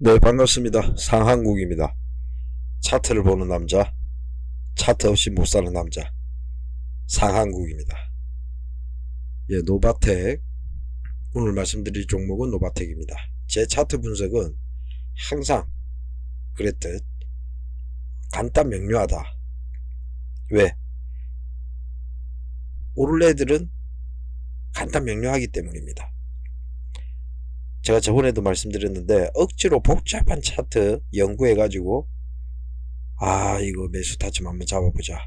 네, 반갑습니다. 상한국입니다. 차트를 보는 남자, 차트 없이 못 사는 남자, 상한국입니다. 예, 노바텍. 오늘 말씀드릴 종목은 노바텍입니다. 제 차트 분석은 항상 그랬듯 간단 명료하다. 왜? 오를 애들은 간단 명료하기 때문입니다. 제가 저번에도 말씀드렸는데 억지로 복잡한 차트 연구해가지고 아 이거 매수 타점 한번 잡아보자.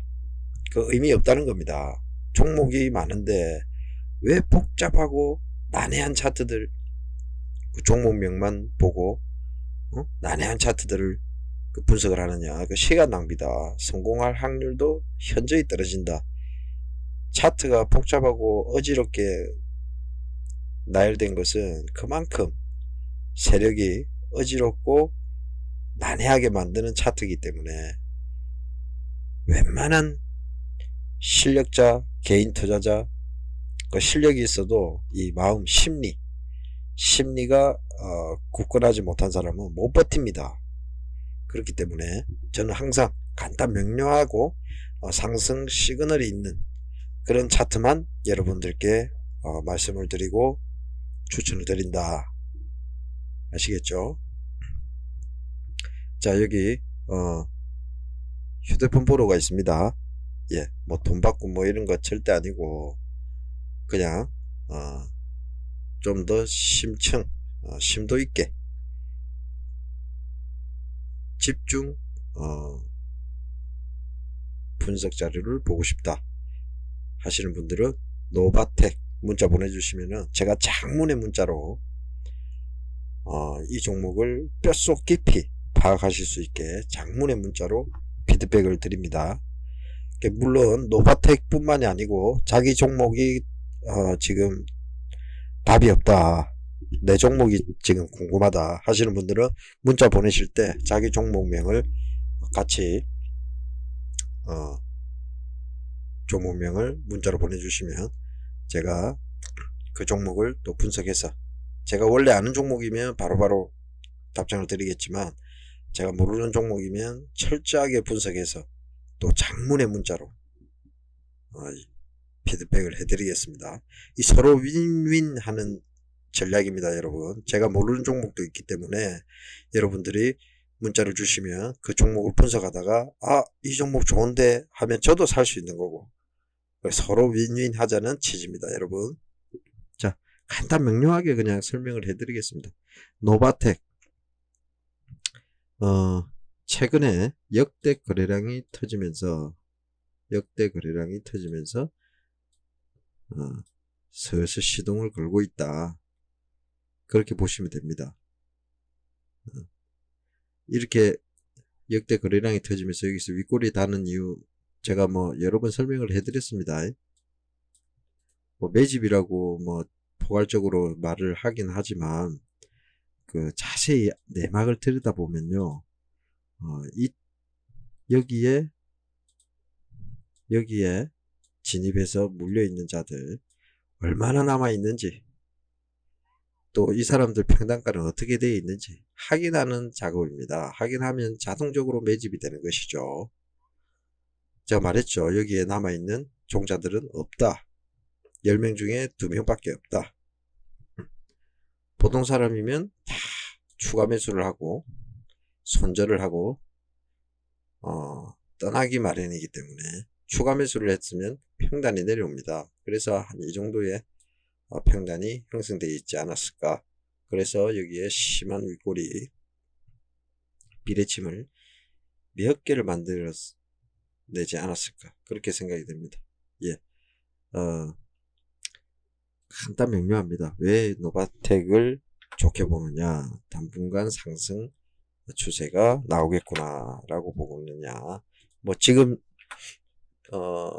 그 의미 없다는 겁니다. 종목이 많은데 왜 복잡하고 난해한 차트들 그 종목명만 보고 어? 난해한 차트들을 그 분석을 하느냐. 그 시간 낭비다. 성공할 확률도 현저히 떨어진다. 차트가 복잡하고 어지럽게 나열된 것은 그만큼 세력이 어지럽고 난해하게 만드는 차트이기 때문에 웬만한 실력자, 개인 투자자, 그 실력이 있어도 이 마음 심리, 심리가 어, 굳건하지 못한 사람은 못 버팁니다. 그렇기 때문에 저는 항상 간단 명료하고 어, 상승 시그널이 있는 그런 차트만 여러분들께 어, 말씀을 드리고 추천을 드린다. 아시겠죠? 자, 여기, 어, 휴대폰 번호가 있습니다. 예, 뭐 돈 받고 뭐 이런 거 절대 아니고, 그냥, 어, 좀 더 심층, 어, 심도 있게, 집중, 어, 분석 자료를 보고 싶다. 하시는 분들은 노바텍 문자 보내주시면은 제가 장문의 문자로 어, 이 종목을 뼛속 깊이 파악하실 수 있게 장문의 문자로 피드백을 드립니다. 물론 노바텍 뿐만이 아니고 자기 종목이 어, 지금 답이 없다. 내 종목이 지금 궁금하다 하시는 분들은 문자 보내실 때 자기 종목명을 같이 어, 종목명을 문자로 보내주시면 제가 그 종목을 또 분석해서 제가 원래 아는 종목이면 바로 바로 답장을 드리겠지만 제가 모르는 종목이면 철저하게 분석해서 또 장문의 문자로 어, 피드백을 해드리겠습니다. 이 서로 윈윈 하는 전략입니다, 여러분. 제가 모르는 종목도 있기 때문에 여러분들이 문자를 주시면 그 종목을 분석하다가 아, 이 종목 좋은데 하면 저도 살 수 있는 거고 서로 윈윈 하자는 취지입니다, 여러분. 자, 간단 명료하게 그냥 설명을 해드리겠습니다. 노바텍, 어, 최근에 역대 거래량이 터지면서, 역대 거래량이 터지면서, 어, 슬슬 시동을 걸고 있다. 그렇게 보시면 됩니다. 어, 이렇게 역대 거래량이 터지면서 여기서 윗골이 닿는 이유 제가 뭐 여러 번 설명을 해드렸습니다. 뭐 매집이라고 뭐 포괄적으로 말을 하긴 하지만 그 자세히 내막을 들여다보면요. 어, 이 여기에 여기에 진입해서 물려 있는 자들 얼마나 남아 있는지 또 이 사람들 평단가는 어떻게 되어 있는지 확인하는 작업입니다. 확인하면 자동적으로 매집이 되는 것이죠. 제가 말했죠. 여기에 남아있는 종자들은 없다. 10명 중에 2명밖에 없다. 보통 사람이면 다 추가 매수를 하고 손절을 하고 어, 떠나기 마련이기 때문에 추가 매수를 했으면 평단이 내려옵니다. 그래서 한 이 정도의 어, 평단이 형성되어 있지 않았을까. 그래서 여기에 심한 윗골이 비례침을 몇 개를 만들었 내지 않았을까 그렇게 생각이 됩니다. 예, 어, 간단 명료합니다. 왜 노바텍을 좋게 보느냐 당분간 상승 추세가 나오겠구나 라고 보고 있느냐 뭐 지금 어,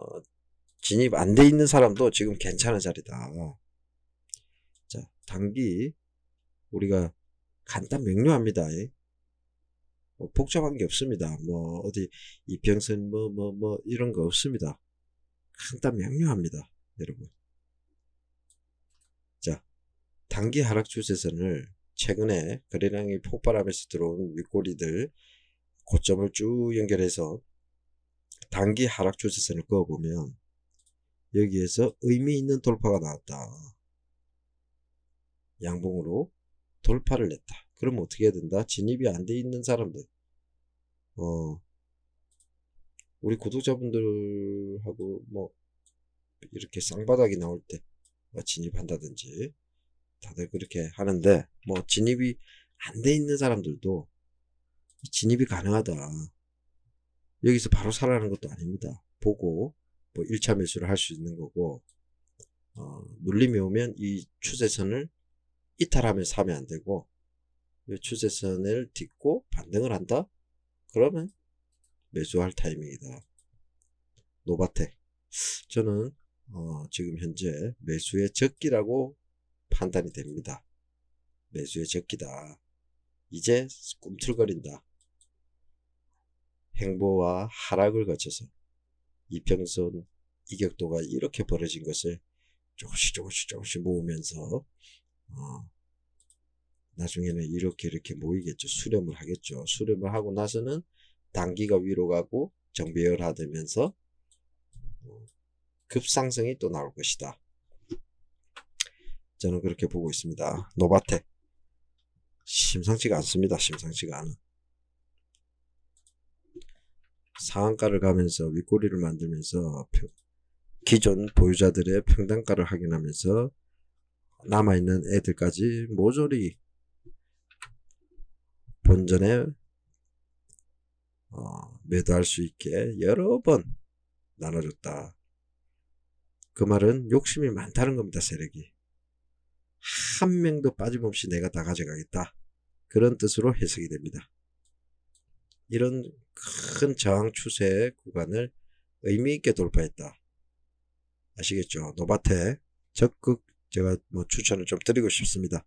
진입 안 돼 있는 사람도 지금 괜찮은 자리다. 자 단기 우리가 간단 명료합니다. 뭐 복잡한 게 없습니다. 뭐 어디 이평선 뭐 뭐 뭐 이런 거 없습니다. 간단 명료합니다. 여러분. 자, 단기 하락 추세선을 최근에 거래량이 폭발하면서 들어온 윗꼬리들 고점을 쭉 연결해서 단기 하락 추세선을 그어보면 여기에서 의미 있는 돌파가 나왔다. 양봉으로 돌파를 냈다. 그럼 어떻게 해야 된다? 진입이 안 돼 있는 사람들. 어, 우리 구독자분들하고 뭐 이렇게 쌍바닥이 나올 때뭐 진입한다든지 다들 그렇게 하는데 뭐 진입이 안 돼 있는 사람들도 진입이 가능하다. 여기서 바로 살아나는 것도 아닙니다. 보고 뭐 1차 매수를 할 수 있는 거고 어, 눌림이 오면 이 추세선을 이탈하면 사면 안 되고 이 추세선을 딛고 반등을 한다? 그러면 매수할 타이밍이다. 노바텍 저는 어, 지금 현재 매수의 적기라고 판단이 됩니다. 매수의 적기다. 이제 꿈틀거린다. 행보와 하락을 거쳐서 이평선 이격도가 이렇게 벌어진 것을 조금씩 조금씩 조금씩 모으면서 어, 나중에는 이렇게 이렇게 모이겠죠. 수렴을 하겠죠. 수렴을 하고 나서는 단기가 위로 가고 정배열화되면서 어, 급상승이 또 나올 것이다. 저는 그렇게 보고 있습니다. 노바텍 심상치가 않습니다. 심상치가 않아. 상한가를 가면서 윗꼬리를 만들면서 평- 기존 보유자들의 평단가를 확인하면서 남아있는 애들까지 모조리 본전에 어, 매도할 수 있게 여러 번 나눠줬다. 그 말은 욕심이 많다는 겁니다, 세력이. 한 명도 빠짐없이 내가 다 가져가겠다. 그런 뜻으로 해석이 됩니다. 이런 큰 저항 추세 구간을 의미 있게 돌파했다. 아시겠죠? 노바테 적극 제가 뭐 추천을 좀 드리고 싶습니다.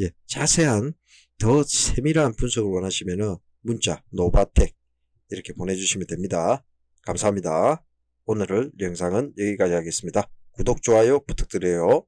예, 자세한 더 세밀한 분석을 원하시면은 문자 노바텍 이렇게 보내주시면 됩니다. 감사합니다. 오늘의 영상은 여기까지 하겠습니다. 구독, 좋아요 부탁드려요.